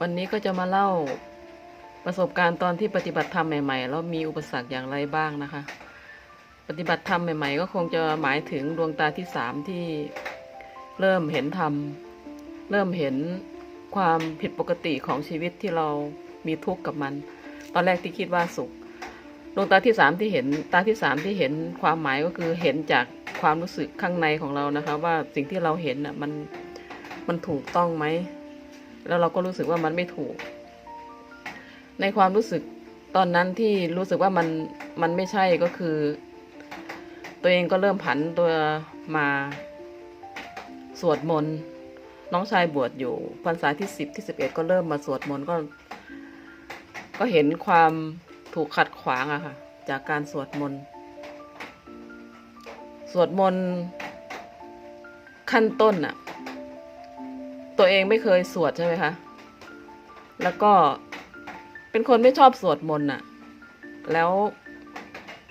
วันนี้ก็จะมาเล่าประสบการณ์ตอนที่ปฏิบัติธรรมใหม่ๆ แล้วมีอุปสรรคอย่างไรบ้างนะคะ ปฏิบัติธรรมใหม่ ๆ ก็คงจะหมายถึงดวงตาที่สามที่เริ่มเห็นธรรม เริ่มเห็นความผิดปกติของชีวิตที่เรามีทุกข์กับมัน ตอนแรกที่คิดว่าสุข ดวงตาที่สามที่เห็น ตาที่สามที่เห็นความหมายก็คือเห็นจากความรู้สึกข้างในของเรานะคะ ว่าสิ่งที่เราเห็นน่ะมันมันถูกต้องไหม แล้วเราก็รู้สึกว่ามันไม่ถูก ในความรู้สึกตอนนั้นที่รู้สึกว่ามันมันไม่ใช่ก็คือตัวเองก็เริ่มผันตัวมาสวดมนต์น้องชายบวชอยู่พรรษาที่สิบที่สิบเอ็ดก็เริ่มมาสวดมนต์ก็ ก็เห็นความถูกขัดขวางอะค่ะ จากการสวดมนต์สวดมนต์ขั้นต้นอะ ตัวเองไม่เคยสวดใช่ไหมคะ แล้วก็เป็นคนไม่ชอบสวดมนต์อะแล้ว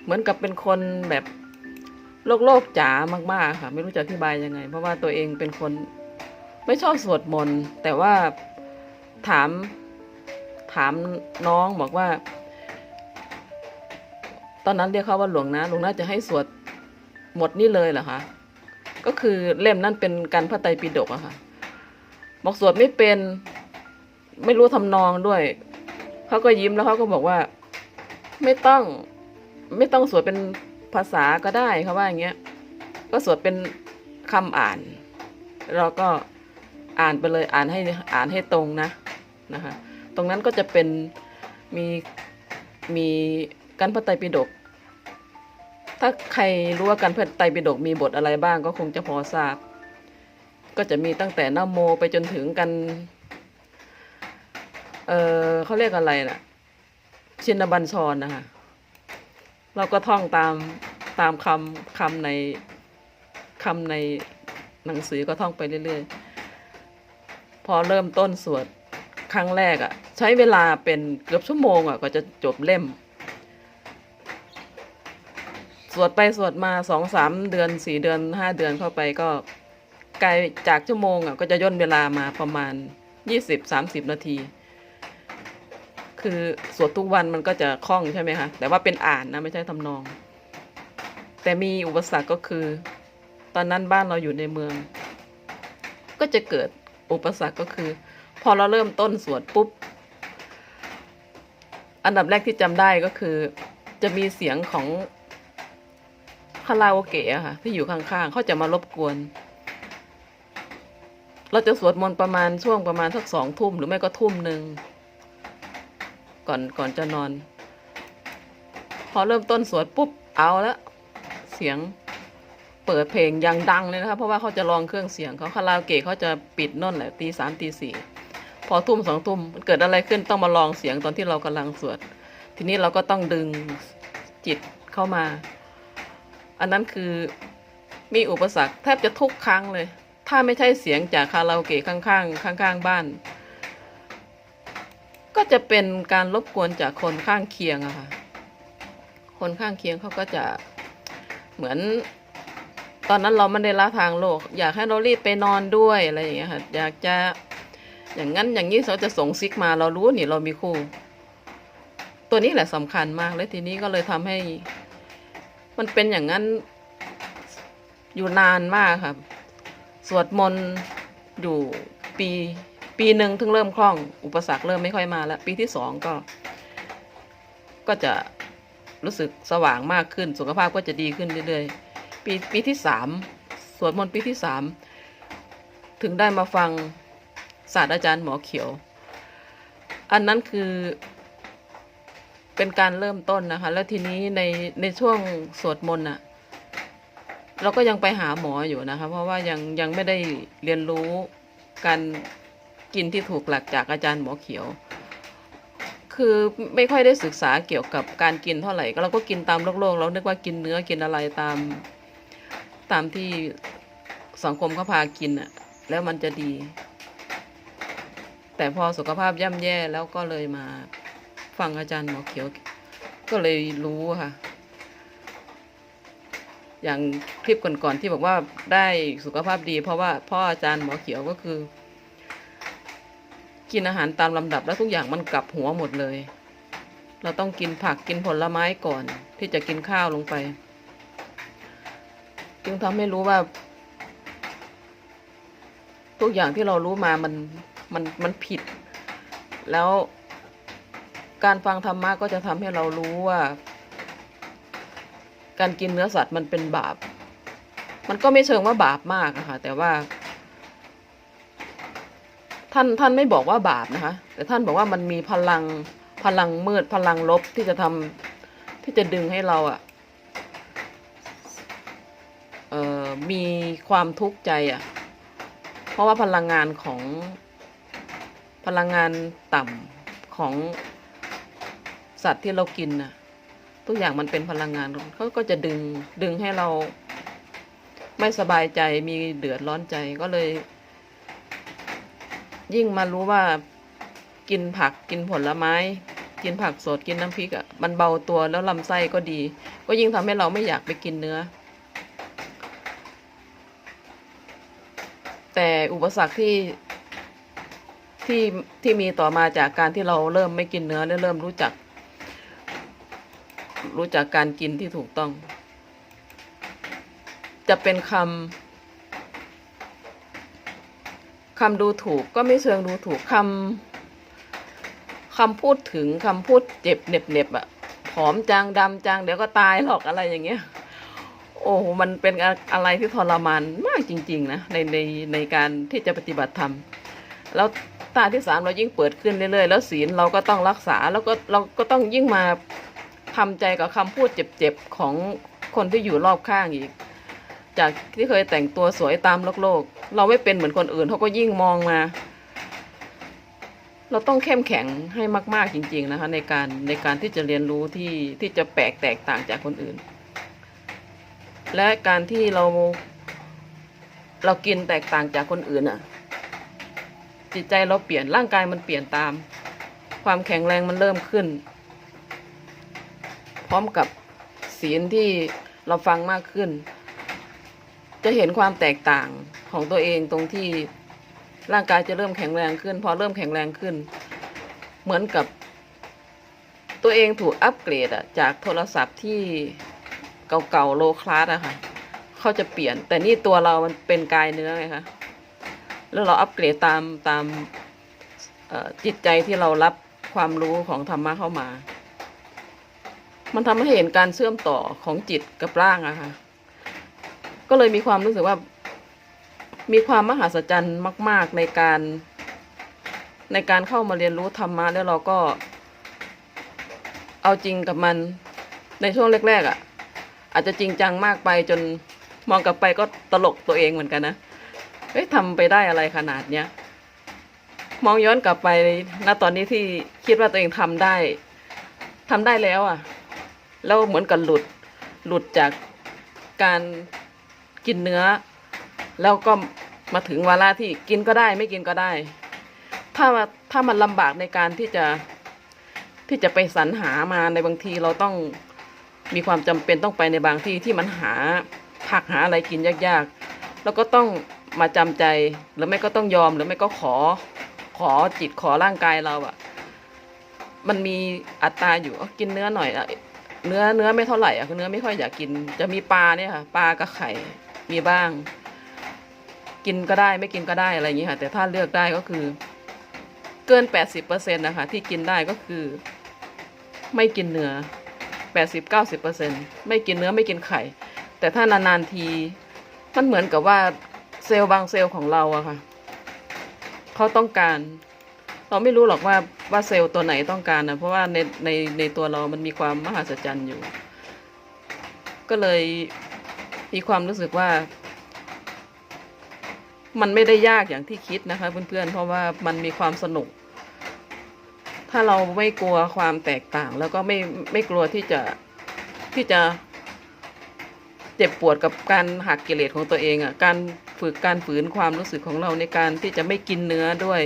เหมือนกับเป็นคนแบบโลกโลกจ๋ามากๆค่ะ ไม่รู้จะอธิบายยังไง เพราะว่าตัวเองเป็นคนไม่ชอบสวดมนต์แต่ว่าถามถามน้องบอกว่า ตอนนั้นเรียกเขาว่าหลวงนะหลวงนะจะให้สวดหมดนี่เลยเหรอคะก็คือเล่มนั้นเป็นการพระไตรปิฎกอะค่ะ บอกสวดไม่เป็น ไม่รู้ทำนองด้วย เขาก็ยิ้มแล้วเขาก็บอกว่า ไม่ต้อง ไม่ต้องสวดเป็นภาษาก็ได้เขาว่าอย่างเงี้ย ก็สวดเป็นคำอ่าน เราก็อ่านไปเลยอ่านให้อ่านให้ตรงนะนะคะ ตรงนั้นก็จะเป็นมีมีกันพระไตรปิฎกถ้าใครรู้ว่ากันพระไตรปิฎกมีบทอะไรบ้างก็คงจะพอทราบ ก็จะมีตั้งแต่นโมไปจนถึงกัน เออเขาเรียกอะไรน่ะ ชินบัญชรนะคะเราก็ท่องตามตามคำคำในคำในหนังสือก็ท่องไปเรื่อยๆ พอเริ่มต้นสวดครั้งแรกอะ่ะ ใช้เวลาเป็นเกือบชั่วโมงอะ่ะก็จะจบเล่ม สวดไปสวดมาสองสามเดือนสี่เดือนห้าเดือนเข้าไปก็ ไกลจากชั่วโมงอะก็จะย่นเวลามาประมาณยี่สิบสามสิบนาที คือสวดทุกวันมันก็จะคล่องใช่ไหมคะแต่ว่าเป็นอ่านนะไม่ใช่ทำนอง แต่มีอุปสรรคก็คือ ตอนนั้นบ้านเราอยู่ในเมือง ก็จะเกิดอุปสรรคก็คือ พอเราเริ่มต้นสวดปุ๊บ อันดับแรกที่จำได้ก็คือ จะมีเสียงของคาราโอเกะค่ะที่อยู่ข้างๆเขาจะมารบกวน เราจะสวดมนต์ประมาณช่วงประมาณสักสองทุ่มหรือไม่ก็ทุ่มหนึ่งก่อนก่อนจะนอน พอเริ่มต้นสวดปุ๊บเอาละเสียงเปิดเพลงยังดังเลยนะคะเพราะว่าเขาจะลองเครื่องเสียงเขาคาราโอเกะเขาจะปิดน่นแหละตีสามตีสี่พอทุ่มสองทุ่มมันเกิดอะไรขึ้นต้องมาลองเสียงตอนที่เรากำลังสวด ทีนี้เราก็ต้องดึงจิตเข้ามา อันนั้นคือมีอุปสรรคแทบจะทุกครั้งเลย ถ้าไม่ใช่เสียงจากคาราโอเกะข้างๆ ข้างๆ บ้าน ก็จะเป็นการรบกวนจากคนข้างเคียงอะค่ะ คนข้างเคียงเขาก็จะเหมือน ตอนนั้นเราไม่ได้ละทางโลก อยากให้เรารีบไปนอนด้วยอะไรอย่างเงี้ยค่ะ อยากจะอย่างนั้นอย่างนี้เขาจะส่งซิกมาเรารู้นี่เรามีคู่ ตัวนี้แหละสำคัญมากและทีนี้ก็เลยทำให้ มันเป็นอย่างนั้นอยู่นานมากครับ สวดมนต์อยู่ปีปีหนึ่งถึงเริ่มคล่อง อุปสรรคเริ่มไม่ค่อยมาแล้ว ปีที่สองก็ ก็จะรู้สึกสว่างมากขึ้น สุขภาพก็จะดีขึ้นเรื่อยๆ ปีปีที่สามสวดมนต์ปีที่สามถึงได้มาฟังศาสตราจารย์หมอเขียว อันนั้นคือเป็นการเริ่มต้นนะคะ แล้วทีนี้ในในช่วงสวดมนต์อะ เราก็ยังไปหาหมออยู่นะคะ เพราะว่ายังยังไม่ได้เรียนรู้การกินที่ถูกหลักจากอาจารย์หมอเขียว คือไม่ค่อยได้ศึกษาเกี่ยวกับการกินเท่าไหร่เราก็กินตามโลกโลกเรานึกว่ากินเนื้อกินอะไรตามตามที่สังคมเขาพากินอะแล้วมันจะดี แต่พอสุขภาพย่ำแย่แล้วก็เลยมาฟังอาจารย์หมอเขียว ก็เลยรู้ค่ะ อย่างคลิปก่อนๆที่บอกว่าได้สุขภาพดี เพราะว่าพ่ออาจารย์หมอเขียวก็คือ กินอาหารตามลำดับแล้วทุกอย่างมันกลับหัวหมดเลย เราต้องกินผักกินผลไม้ก่อน ที่จะกินข้าวลงไป จึงทำให้รู้ว่า ทุกอย่างที่เรารู้มามันมันมันผิด แล้วการฟังธรรมะก็จะทำให้เรารู้ว่า การกินเนื้อสัตว์มันเป็นบาป มันก็ไม่เชิงว่าบาปมากอะคะแต่ว่า ท่านท่านไม่บอกว่าบาปนะคะ แต่ท่านบอกว่ามันมีพลังพลังมืดพลังลบที่จะทำที่จะดึงให้เราอะเอ่อมีความทุกข์ใจอะเพราะว่าพลังงานของพลังงานต่ำของสัตว์ที่เรากินน่ะ ทุกอย่างมันเป็นพลังงานเขาก็จะดึงดึงให้เราไม่สบายใจมีเดือดร้อนใจก็เลย ยิ่งมารู้ว่ากินผักกินผลไม้ กินผักสดกินน้ำพริกอะ่ะมันเบาตัวแล้วลำไส้ก็ดี ก็ยิ่งทำให้เราไม่อยากไปกินเนื้อ แต่อุปสรรคที่ที่ที่มีต่อมาจากการที่เราเริ่มไม่กินเนื้อและเริ่มรู้จัก รู้จักการกินที่ถูกต้อง จะเป็นคำคำดูถูกก็ไม่เชิงดูถูกคำคำพูดถึงคำพูดเจ็บเน็บเน็บอะผอมจางดำจางเดี๋ยวก็ตายหรอกอะไรอย่างเงี้ย โอ้โหมันเป็นอะไรที่ทรมานมากจริง ๆ นะในในในการที่จะปฏิบัติธรรมแล้วตาที่สามเรายิ่งเปิดขึ้นเรื่อยๆ แล้วศีลเราก็ต้องรักษาแล้วก็เราก็ต้องยิ่งมา ทำใจกับคำพูดเจ็บๆของคนที่อยู่รอบข้างอีก จากที่เคยแต่งตัวสวยตามโลกโลก เราไม่เป็นเหมือนคนอื่นเขาก็ยิ่งมองมา เราต้องเข้มแข็งให้มากๆจริง ๆนะคะ ในการในการที่จะเรียนรู้ที่ที่จะแปลกแตกต่างจากคนอื่น และการที่เราเรากินแตกต่างจากคนอื่นอะ จิตใจเราเปลี่ยนร่างกายมันเปลี่ยนตาม ความแข็งแรงมันเริ่มขึ้น ร้อมกับศีลที่เราฟังมากขึ้น จะเห็นความแตกต่างของตัวเองตรงที่ร่างกายจะเริ่มแข็งแรงขึ้น พอเริ่มแข็งแรงขึ้น เหมือนกับ ตัวเองถูกอัปเกรดอะจากโทรศัพท์ที่เก่าๆโลคลาสอะค่ะเขาจะเปลี่ยน แต่นี่ตัวเรามันเป็นกายเนื้อไงคะแล้วเราอัปเกรดตามตามจิตใจที่เรารับความรู้ของธรรมะเข้ามา มันทำให้เห็นการเชื่อมต่อของจิตกับร่างอะค่ะ ก็เลยมีความรู้สึกว่า มีความมหัศจรรย์มาก ๆในการ ในการเข้ามาเรียนรู้ธรรมะแล้วเราก็ เอาจริงกับมันในช่วงแรกๆอะ่ะ อาจจะจริงจังมากไปจนมองกลับไปก็ตลกตัวเองเหมือนกันนะเฮ้ยทำไปได้อะไรขนาดเนี้ยมองย้อนกลับไปณตอนนี้ที่คิดว่าตัวเองทำได้ทำได้แล้วอะ แล้วเหมือนกับหลุดหลุดจากการกินเนื้อ แล้วก็มาถึงวาระที่กินก็ได้ไม่กินก็ได้ ถ้าถ้ามันลำบากในการที่จะที่จะไปสรรหามาในบางทีเราต้องมีความจำเป็นต้องไปในบางที่ที่มันหาผักหาอะไรกินยากๆ แล้วก็ต้องมาจำใจหรือไม่ก็ต้องยอมหรือไม่ก็ขอขอจิตขอร่างกายเราอะมันมีอัตราอยู่กินเนื้อหน่อยอะ เนื้อเนื้อไม่เท่าไหร่อะคือเนื้อไม่ค่อยอยากกิน จะมีปลาเนี่ยค่ะปลากับไข่มีบ้าง กินก็ได้ไม่กินก็ได้อะไรอย่างนี้ค่ะ แต่ถ้าเลือกได้ก็คือ เกินแปดสิบเปอร์เซ็นต์นะคะ ที่กินได้ก็คือ ไม่กินเนื้อแปดสิบเก้าสิบเปอร์เซ็นไม่กินเนื้อไม่กินไข่ แต่ถ้านานๆที มันเหมือนกับว่าเซลล์บางเซลล์ของเราอะค่ะเขาต้องการ เราไม่รู้หรอกว่าว่าเซลล์ตัวไหนต้องการนะเพราะว่าในในในตัวเรามันมีความมหัศจรรย์อยู่ ก็เลยมีความรู้สึกว่า มันไม่ได้ยากอย่างที่คิดนะคะ เพื่อนๆ เพราะว่ามันมีความสนุก ถ้าเราไม่กลัวความแตกต่าง แล้วก็ไม่ไม่กลัวที่จะที่จะเจ็บปวดกับการหักกิเลสของตัวเองอะ่ะการฝึกการฝืนความรู้สึกของเราในการที่จะไม่กินเนื้อด้วย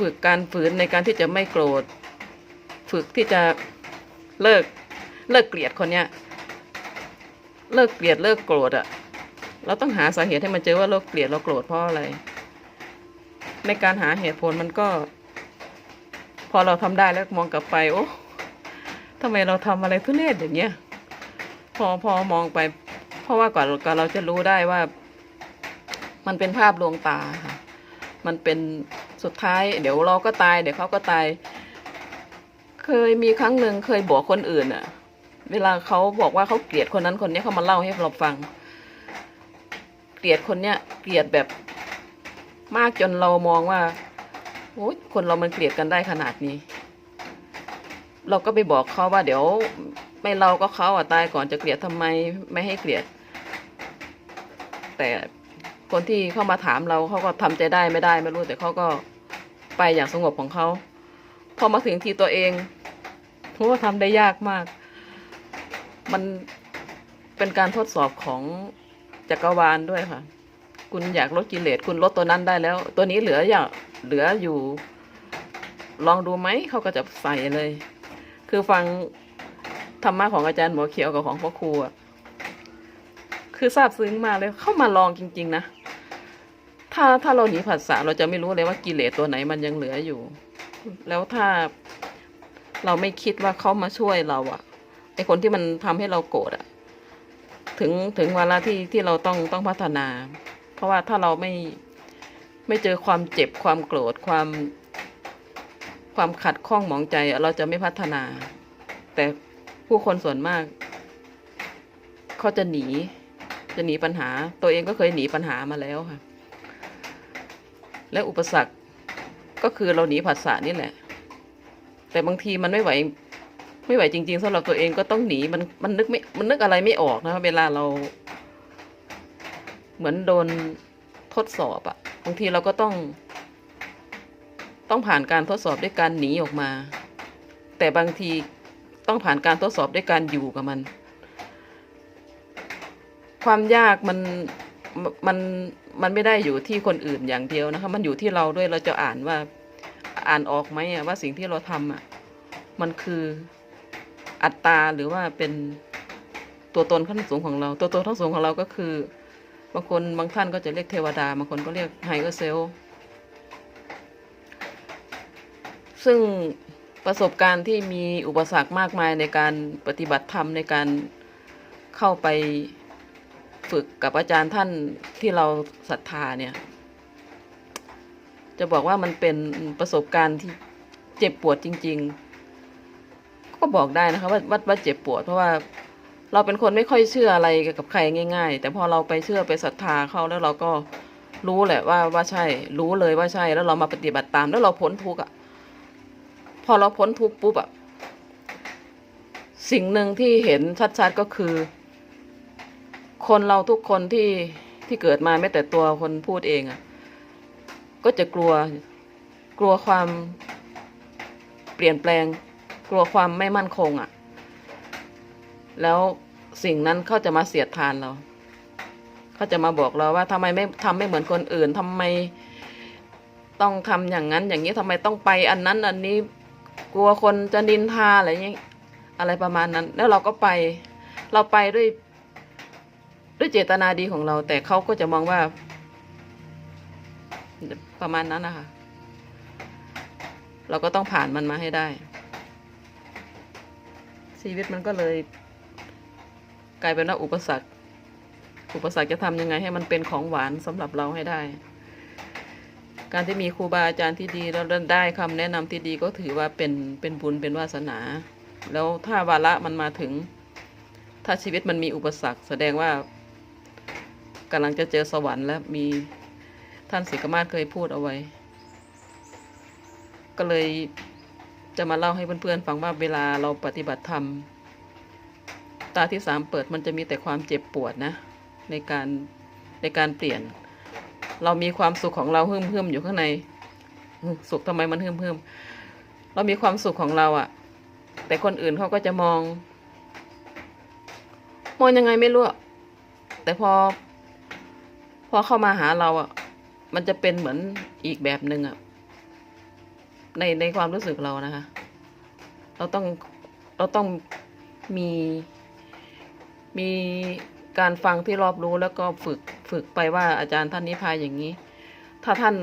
ฝึกการฝืนในการที่จะไม่โกรธ ฝึกที่จะเลิกเลิกเกลียดคนเนี้ย เลิกเกลียดเลิกโกรธอะเราต้องหาสาเหตุให้มันเจอว่าเราเกลียดเราโกรธเพราะอะไร ในการหาเหตุผลมันก็ พอเราทำได้แล้วมองกลับไป โอ้ทำไมเราทำอะไรทุเรศอย่างเงี้ย พอพอมองไป เพราะว่ากว่ากว่าเราจะรู้ได้ว่า มันเป็นภาพลวงตาค่ะ มันเป็น สุดท้าย เดี๋ยวเราก็ตาย เดี๋ยวเขาก็ตาย เคยมีครั้งหนึ่งเคยบอกคนอื่นอะเวลาเขาบอกว่าเขาเกลียดคนนั้นคนนี้เขามาเล่าให้เราฟัง เกลียดคนเนี้ยเกลียดแบบมากจนเรามองว่าโอ้ยคนเรามันเกลียดกันได้ขนาดนี้ เราก็ไปบอกเขาว่า เดี๋ยว ไม่เราก็เขาอะตายก่อนจะเกลียดทำไมไม่ให้เกลียด แต่ คนที่เข้ามาถามเราเขาก็ทำใจได้ไม่ได้ไม่รู้แต่เขาก็ไปอย่างสงบของเขาพอมาถึงทีตัวเองโหทำได้ยากมาก มันเป็นการทดสอบของจักรวาลด้วยค่ะ คุณอยากลดกิเลสคุณลดตัวนั้นได้แล้ว ตัวนี้เหลืออย่างเหลืออยู่ ลองดูไหมเขาก็จะใส่เลย คือฟังธรรมะของอาจารย์หมอเขียวกับของพ่อครูอะคือซาบซึ้งมากเลยเข้ามาลองจริง ๆ นะ ถ้าถ้าเราหนีผัสสะเราจะไม่รู้เลยว่ากิเลสตัวไหนมันยังเหลืออยู่ แล้วถ้าเราไม่คิดว่าเขามาช่วยเราอะไอคนที่มันทำให้เราโกรธอะถึงถึงเวลาที่ที่เราต้องต้องพัฒนา เพราะว่าถ้าเราไม่ไม่เจอความเจ็บความโกรธความ ความขัดข้องหมองใจเราจะไม่พัฒนา แต่ผู้คนส่วนมากเขาจะหนีจะหนีปัญหา ตัวเองก็เคยหนีปัญหามาแล้วค่ะ และอุปสรรคก็คือเราหนีผัสสะนี่แหละ แต่บางทีมันไม่ไหวไม่ไหวจริง ๆสำหรับตัวเองก็ต้องหนีมันมันนึกไม่มันนึกอะไรไม่ออกนะเวลาเรา เหมือนโดนทดสอบอะบางทีเราก็ต้อง ต้องผ่านการทดสอบด้วยการหนีออกมา แต่บางทีต้องผ่านการทดสอบด้วยการอยู่กับมัน ความยากมันมัน มันไม่ได้อยู่ที่คนอื่นอย่างเดียวนะคะ มันอยู่ที่เราด้วยเราจะอ่านว่าอ่านออกไหมว่าสิ่งที่เราทำอะมันคืออัตตาหรือว่าเป็นตัวตนขั้นสูงของเรา ตัวตนขั้นสูงของเราก็คือ บางคนบางท่านก็จะเรียกเทวดาบางคนก็เรียกไฮเออร์เซลซึ่งประสบการณ์ที่มีอุปสรรคมากมายในการปฏิบัติธรรมในการเข้าไป ฝึกกับอาจารย์ท่านที่เราศรัทธาเนี่ย จะบอกว่ามันเป็นประสบการณ์ที่เจ็บปวดจริง ๆ ก็บอกได้นะคะว่าว่าเจ็บปวดเพราะว่าเราเป็นคนไม่ค่อยเชื่ออะไรกับใครง่าย ๆ แต่พอเราไปเชื่อไปศรัทธาเขาแล้วเราก็รู้แหละว่าว่าใช่ รู้เลยว่าใช่แล้วเรามาปฏิบัติตาม แล้วเราพ้นทุกข์อะ พอเราพ้นทุกข์ปุ๊บอะสิ่งหนึ่งที่เห็นชัดๆก็คือ คนเราทุกคนที่ที่เกิดมาแม้แต่ตัวคนพูดเองอะก็จะกลัวกลัวความเปลี่ยนแปลง กลัวความไม่มั่นคงอะแล้วสิ่งนั้นเขาจะมาเสียดทานเราเขาจะมาบอกเราว่าทำไมไม่ทำไม่เหมือนคนอื่นทำไมต้องทำอย่างนั้น อย่างนี้ทำไมต้องไปอันนั้น อันนี้กลัวคนจะนินทาอะไรอย่างนี้อะไรประมาณนั้น แล้วเราก็ไป เราไปด้วย ด้วยเจตนาดีของเรา แต่เขาก็จะมองว่า ประมาณนั้นนะคะเราก็ต้องผ่านมันมาให้ได้ ชีวิตมันก็เลย กลายเป็นว่าอุปสรรค อุปสรรคจะทำยังไงให้มันเป็นของหวานสำหรับเราให้ได้ การที่มีครูบาอาจารย์ที่ดีแล้วได้คำแนะนำที่ดีก็ถือว่าเป็นเป็นบุญเป็นวาสนา แล้วถ้าวาระมันมาถึง ถ้าชีวิตมันมีอุปสรรค แสดงว่า กำลังจะเจอสวรรค์แล้วมีท่านศิกมาศเคยพูดเอาไว้ ก็เลยจะมาเล่าให้เพื่อนๆฟังว่าเวลาเราปฏิบัติธรรม ตาที่สามเปิดมันจะมีแต่ความเจ็บปวดนะ ในการในการเปลี่ยน เรามีความสุขของเราหึ่มหึมๆอยู่ข้างใน สุขทำไมมันหึ่มหึมๆเรามีความสุขของเราอะแต่คนอื่นเขาก็จะมอง มองยังไงไม่รู้แต่พอ พอเข้ามาหาเราอะ มันจะเป็นเหมือนอีกแบบหนึ่งอะ ในในความรู้สึกเรานะคะ เราต้องเราต้องมีมีการฟังที่รอบรู้แล้วก็ฝึกฝึกไปว่าอาจารย์ท่านนี้พายอย่างนี้ ถ้าท่าน